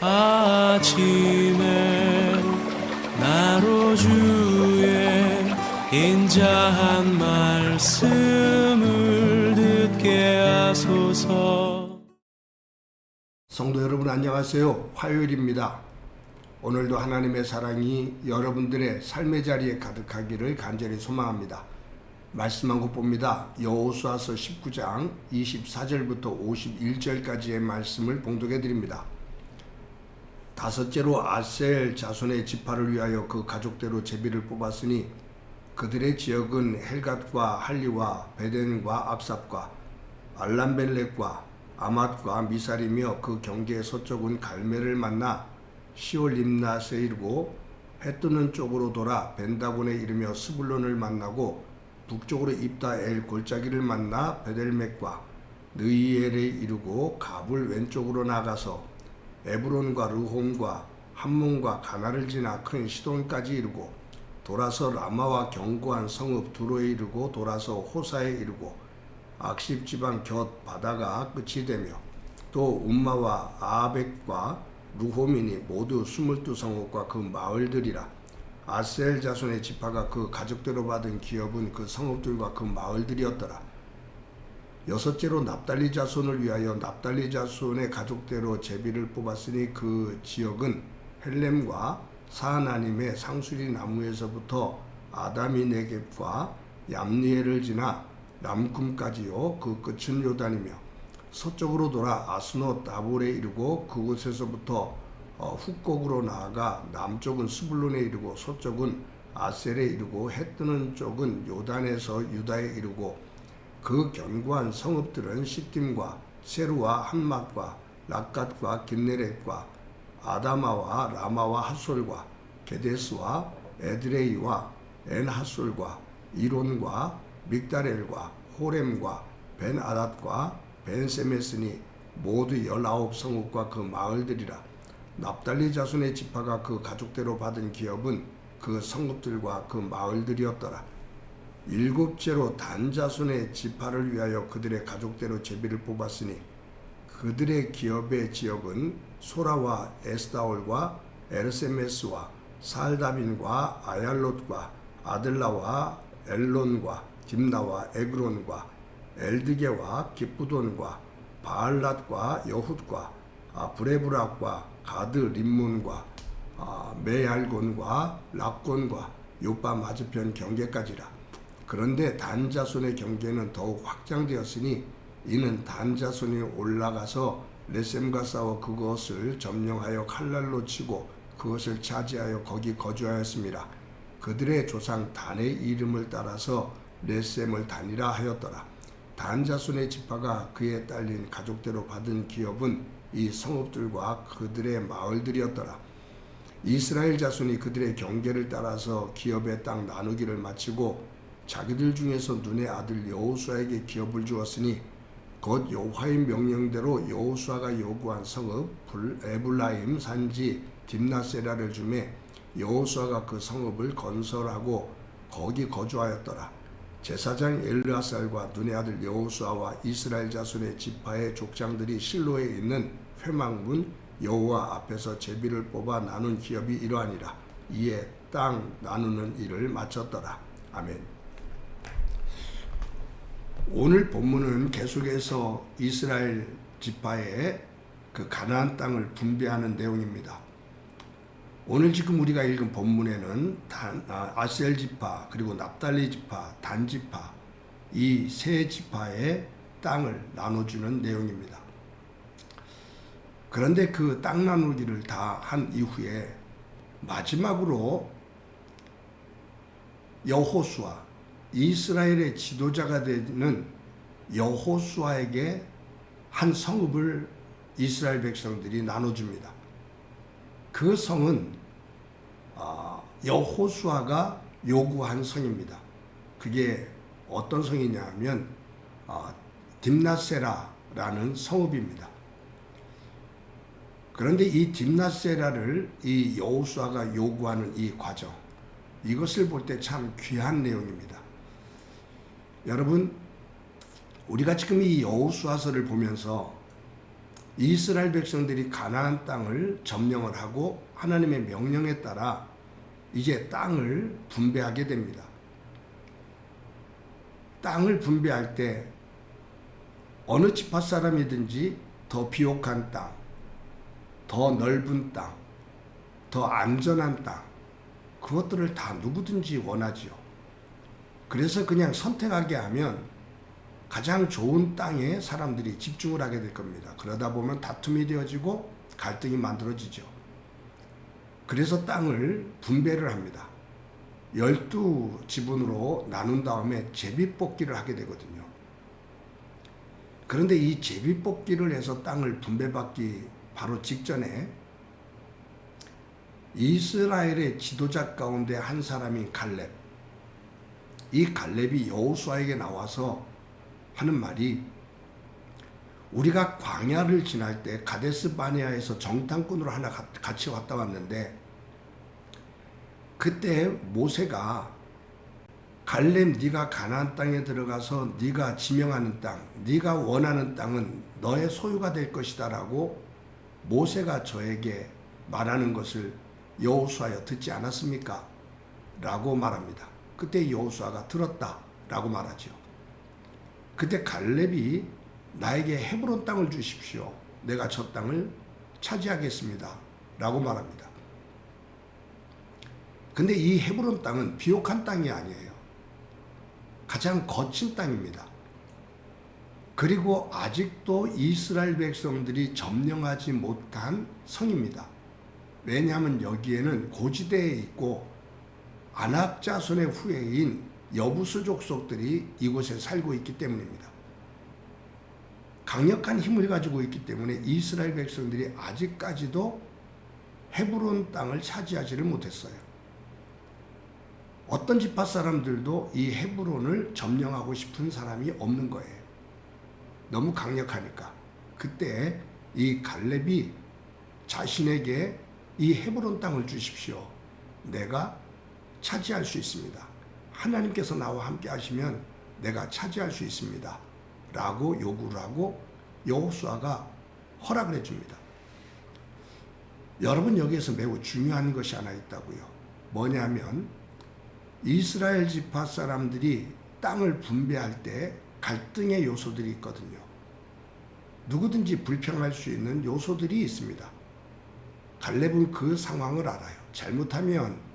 아침에 나로 주의 인자한 말씀을 듣게 하소서 성도 여러분 안녕하세요. 화요일입니다. 오늘도 하나님의 사랑이 여러분들의 삶의 자리에 가득하기를 간절히 소망합니다. 말씀 한곳 봅니다. 여호수아서 19장 24절부터 51절까지의 말씀을 봉독해 드립니다. 다섯째로 아셀 자손의 지파를 위하여 그 가족대로 제비를 뽑았으니 그들의 지역은 헬갓과 할리와 베덴과 압삽과 알람벨렉과 아맛과 미살이며 그 경계의 서쪽은 갈멜을 만나 시올 림낫에 이르고 해 뜨는 쪽으로 돌아 벤다곤에 이르며 스불론을 만나고 북쪽으로 입다 엘 골짜기를 만나 베델맥과 느이엘에 이르고 갑을 왼쪽으로 나가서 에브론과 르홈과 함몬과 가나를 지나 큰 시돈까지 이르고 돌아서 라마와 견고한 성읍 두로에 이르고 돌아서 호사에 이르고 악십 지방 곁 바다가 끝이 되며 또 움마와 아벡과 루호민이 모두 스물두 성읍과 그 마을들이라 아셀 자손의 지파가 그 가족대로 받은 기업은 그 성읍들과 그 마을들이었더라. 여섯째로 납달리 자손을 위하여 납달리 자손의 가족대로 제비를 뽑았으니 그 지역은 헬렘과 사하나님의 상수리 나무에서부터 아다미 네겝과 얌니엘을 지나 람쿰까지요 그 끝은 요단이며 서쪽으로 돌아 아스노 다볼에 이르고 그곳에서부터 어, 훅곡으로 나아가 남쪽은 스불론에 이르고 서쪽은 아셀에 이르고 해 뜨는 쪽은 요단에서 유다에 이르고 그 견고한 성읍들은 시팀과 세루와 한맛과 락갓과 긴네렛과 아다마와 라마와 핫솔과 게데스와 에드레이와 엔핫솔과 이론과 믹다렐과 호렘과 벤아닷과 벤세메스니 모두 열아홉 성읍과 그 마을들이라 납달리 자손의 지파가 그 가족대로 받은 기업은 그 성읍들과 그 마을들이었더라. 일곱째로 단 자손의 지파를 위하여 그들의 가족대로 제비를 뽑았으니 그들의 기업의 지역은 소라와 에스다올과 에르세메스와 살다빈과 아얄롯과 아들라와 엘론과 dim나와 에그론과 엘드게와 기쁘돈과 바알랏과 여훗과 아, 브레브락과 가드 림몬과 아, 메알곤과 락곤과 요빠 맞은편 경계까지라. 그런데 단자손의 경계는 더욱 확장되었으니 이는 단자손이 올라가서 레셈과 싸워 그것을 점령하여 칼날로 치고 그것을 차지하여 거기 거주하였습니다. 그들의 조상 단의 이름을 따라서 레셈을 단이라 하였더라. 단 자손의 지파가 그에 딸린 가족대로 받은 기업은 이 성읍들과 그들의 마을들이었더라. 이스라엘 자손이 그들의 경계를 따라서 기업의 땅 나누기를 마치고 자기들 중에서 눈의 아들 여호수아에게 기업을 주었으니 곧 여호와의 명령대로 여호수아가 요구한 성읍 에블라임 산지 딥나세라를 주매 여호수아가 그 성읍을 건설하고 거기 거주하였더라. 제사장 엘르아살과 눈의 아들 여호수아와 이스라엘 자손의 지파의 족장들이 실로에 있는 회망문 여호와 앞에서 제비를 뽑아 나눈 기업이 이러하니라. 이에 땅 나누는 일을 마쳤더라. 아멘. 오늘 본문은 계속해서 이스라엘 지파의 그 가나안 땅을 분배하는 내용입니다. 오늘 지금 우리가 읽은 본문에는 단, 아, 아셀 지파 그리고 납달리 지파 단 지파 이 세 지파의 땅을 나눠주는 내용입니다. 그런데 그 땅 나누기를 다 한 이후에 마지막으로 여호수아 이스라엘의 지도자가 되는 여호수아에게 한 성읍을 이스라엘 백성들이 나눠줍니다. 그 성은 아, 여호수아가 요구한 성입니다. 그게 어떤 성이냐면 아, 딥나세라라는 성읍입니다. 그런데 이 딥나세라를 이 여호수아가 요구하는 이 과정 이것을 볼 때 참 귀한 내용입니다. 여러분 우리가 지금 이 여호수아서를 보면서 이스라엘 백성들이 가나안 땅을 점령을 하고 하나님의 명령에 따라 이제 땅을 분배하게 됩니다. 땅을 분배할 때 어느 지파 사람이든지 더 비옥한 땅, 더 넓은 땅, 더 안전한 땅, 그것들을 다 누구든지 원하지요. 그래서 그냥 선택하게 하면 가장 좋은 땅에 사람들이 집중을 하게 될 겁니다. 그러다 보면 다툼이 되어지고 갈등이 만들어지죠. 그래서 땅을 분배를 합니다. 열두 지분으로 나눈 다음에 제비뽑기를 하게 되거든요. 그런데 이 제비뽑기를 해서 땅을 분배받기 바로 직전에 이스라엘의 지도자 가운데 한 사람인 갈렙. 이 갈렙이 여호수아에게 나와서 하는 말이 우리가 광야를 지날 때 가데스 바네아에서 정탐꾼으로 하나 가- 같이 왔다 왔는데 그때 모세가 갈렙 네가 가나안 땅에 들어가서 네가 지명하는 땅, 네가 원하는 땅은 너의 소유가 될 것이다라고 모세가 저에게 말하는 것을 여호수아여 듣지 않았습니까? 라고 말합니다. 그때 여호수아가 들었다라고 말하죠. 그때 갈렙이 나에게 헤브론 땅을 주십시오. 내가 저 땅을 차지하겠습니다. 라고 말합니다. 근데 이 헤브론 땅은 비옥한 땅이 아니에요. 가장 거친 땅입니다. 그리고 아직도 이스라엘 백성들이 점령하지 못한 성입니다. 왜냐하면 여기에는 고지대에 있고 안악 자손의 후예인 여부수 족 속들이 이곳에 살고 있기 때문입니다. 강력한 힘을 가지고 있기 때문에 이스라엘 백성들이 아직까지도 헤브론 땅을 차지하지를 못했어요. 어떤 지파 사람들도 이 헤브론을 점령하고 싶은 사람이 없는 거예요. 너무 강력하니까. 그때 이 갈렙이 자신에게 이 헤브론 땅을 주십시오. 내가 차지할 수 있습니다. 하나님께서 나와 함께 하시면 내가 차지할 수 있습니다. 라고 요구를 하고 여호수아가 허락을 해줍니다. 여러분 여기에서 매우 중요한 것이 하나 있다고요. 뭐냐면 이스라엘 지파 사람들이 땅을 분배할 때 갈등의 요소들이 있거든요. 누구든지 불평할 수 있는 요소들이 있습니다. 갈렙은 그 상황을 알아요. 잘못하면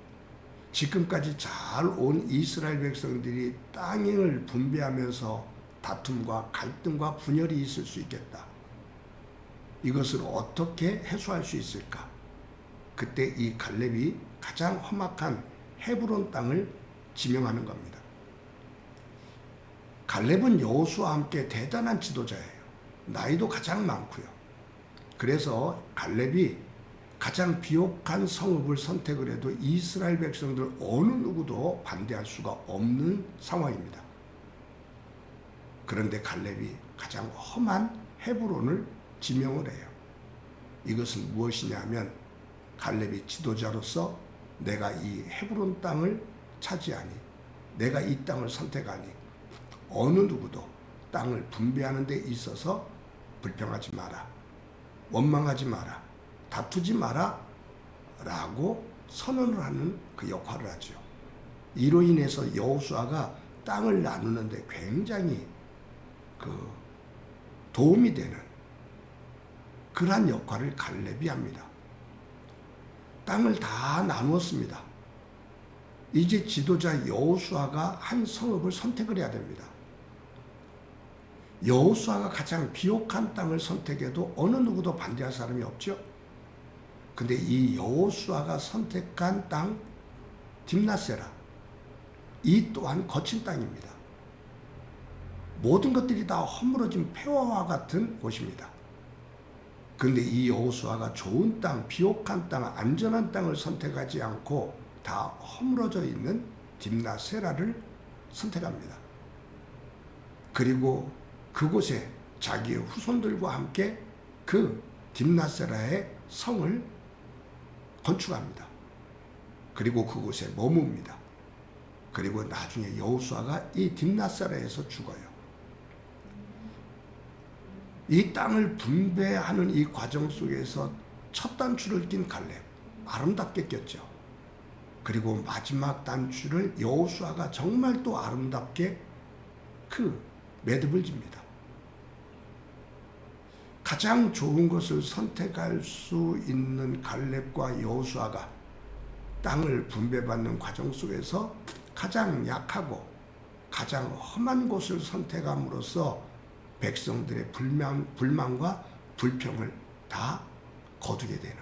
지금까지 잘 온 이스라엘 백성들이 땅을 분배하면서 다툼과 갈등과 분열이 있을 수 있겠다. 이것을 어떻게 해소할 수 있을까? 그때 이 갈렙이 가장 험악한 헤브론 땅을 지명하는 겁니다. 갈렙은 여호수와 함께 대단한 지도자예요. 나이도 가장 많고요. 그래서 갈렙이 가장 비옥한 성읍을 선택을 해도 이스라엘 백성들 어느 누구도 반대할 수가 없는 상황입니다. 그런데 갈렙이 가장 험한 헤브론을 지명을 해요. 이것은 무엇이냐면 갈렙이 지도자로서 내가 이 헤브론 땅을 차지하니 내가 이 땅을 선택하니 어느 누구도 땅을 분배하는 데 있어서 불평하지 마라. 원망하지 마라. 다투지 마라. 라고 선언을 하는 그 역할을 하죠. 이로 인해서 여호수아가 땅을 나누는데 굉장히 그 도움이 되는 그러한 역할을 갈렙이 합니다. 땅을 다 나누었습니다. 이제 지도자 여호수아가 한 성읍을 선택을 해야 됩니다. 여호수아가 가장 비옥한 땅을 선택해도 어느 누구도 반대할 사람이 없죠. 근데 이 여호수아가 선택한 땅 딥나세라 이 또한 거친 땅입니다. 모든 것들이 다 허물어진 폐허와 같은 곳입니다. 근데 이 여호수아가 좋은 땅, 비옥한 땅, 안전한 땅을 선택하지 않고 다 허물어져 있는 딥나세라를 선택합니다. 그리고 그곳에 자기의 후손들과 함께 그 딥나세라의 성을 건축합니다. 그리고 그곳에 머뭅니다. 그리고 나중에 여호수아가 이 딥나세라에서 죽어요. 이 땅을 분배하는 이 과정 속에서 첫 단추를 낀 갈렙 아름답게 꼈죠. 그리고 마지막 단추를 여호수아가 정말 또 아름답게 그 매듭을 집니다. 가장 좋은 것을 선택할 수 있는 갈렙과 여호수아가 땅을 분배받는 과정 속에서 가장 약하고 가장 험한 곳을 선택함으로써 백성들의 불만, 불만과 불평을 다 거두게 되는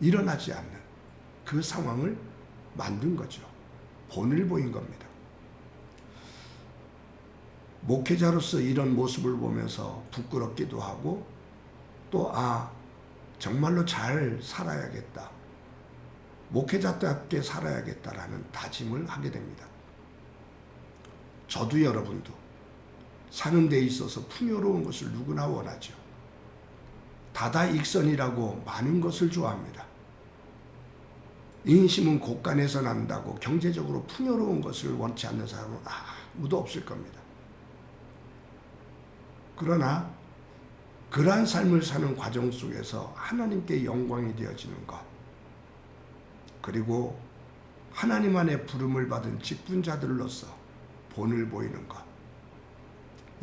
일어나지 않는 그 상황을 만든 거죠. 본을 보인 겁니다. 목회자로서 이런 모습을 보면서 부끄럽기도 하고 또 아, 정말로 잘 살아야겠다. 목회자답게 살아야겠다라는 다짐을 하게 됩니다. 저도 여러분도 사는 데 있어서 풍요로운 것을 누구나 원하죠. 다다익선이라고 많은 것을 좋아합니다. 인심은 곳간에서 난다고 경제적으로 풍요로운 것을 원치 않는 사람은 아무도 없을 겁니다. 그러나 그러한 삶을 사는 과정 속에서 하나님께 영광이 되어지는 것, 그리고 하나님 안에 부름을 받은 직분자들로서 본을 보이는 것,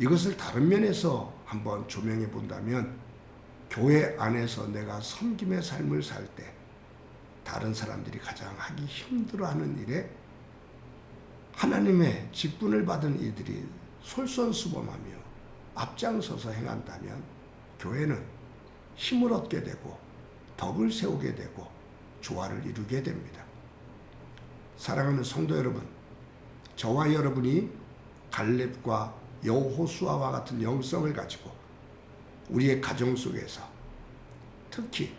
이것을 다른 면에서 한번 조명해 본다면 교회 안에서 내가 섬김의 삶을 살 때 다른 사람들이 가장 하기 힘들어하는 일에 하나님의 직분을 받은 이들이 솔선수범하며 앞장서서 행한다면 교회는 힘을 얻게 되고 덕을 세우게 되고 조화를 이루게 됩니다. 사랑하는 성도 여러분, 저와 여러분이 갈렙과 여호수아와 같은 영성을 가지고 우리의 가정 속에서 특히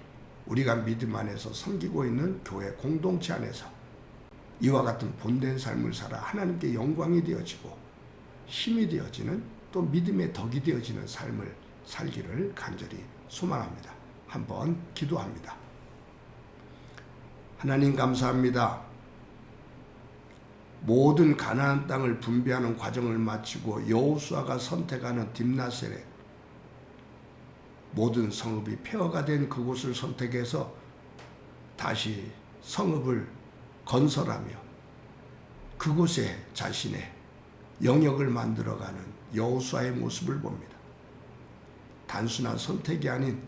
우리가 믿음 안에서 섬기고 있는 교회 공동체 안에서 이와 같은 본된 삶을 살아 하나님께 영광이 되어지고 힘이 되어지는 또 믿음의 덕이 되어지는 삶을 살기를 간절히 소망합니다. 한번 기도합니다. 하나님 감사합니다. 모든 가나안 땅을 분배하는 과정을 마치고 여호수아가 선택하는 딥나셀에 모든 성읍이 폐허가 된 그곳을 선택해서 다시 성읍을 건설하며 그곳에 자신의 영역을 만들어가는 여호수아의 모습을 봅니다. 단순한 선택이 아닌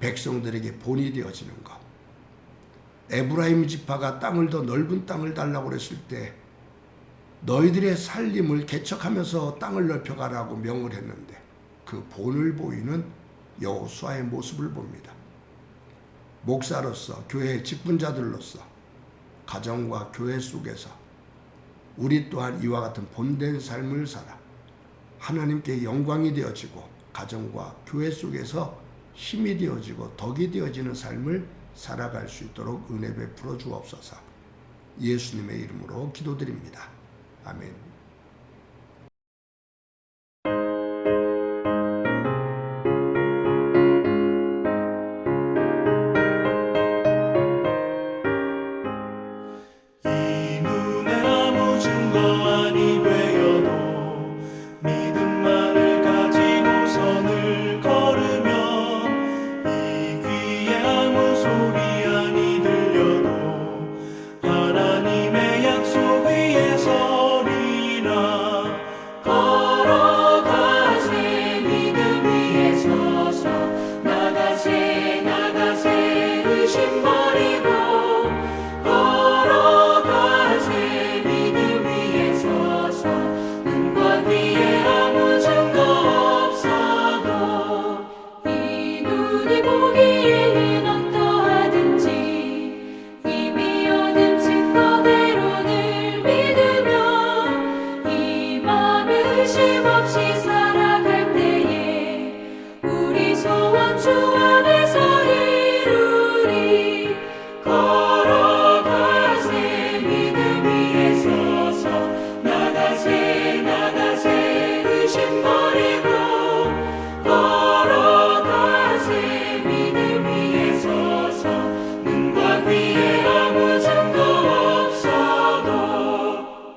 백성들에게 본이 되어지는 것. 에브라임 지파가 땅을 더 넓은 땅을 달라고 그랬을 때 너희들의 살림을 개척하면서 땅을 넓혀가라고 명을 했는데 그 본을 보이는 여호수아의 모습을 봅니다. 목사로서 교회의 직분자들로서 가정과 교회 속에서 우리 또한 이와 같은 본된 삶을 살아 하나님께 영광이 되어지고 가정과 교회 속에서 힘이 되어지고 덕이 되어지는 삶을 살아갈 수 있도록 은혜 베풀어 주옵소서. 예수님의 이름으로 기도드립니다. 아멘.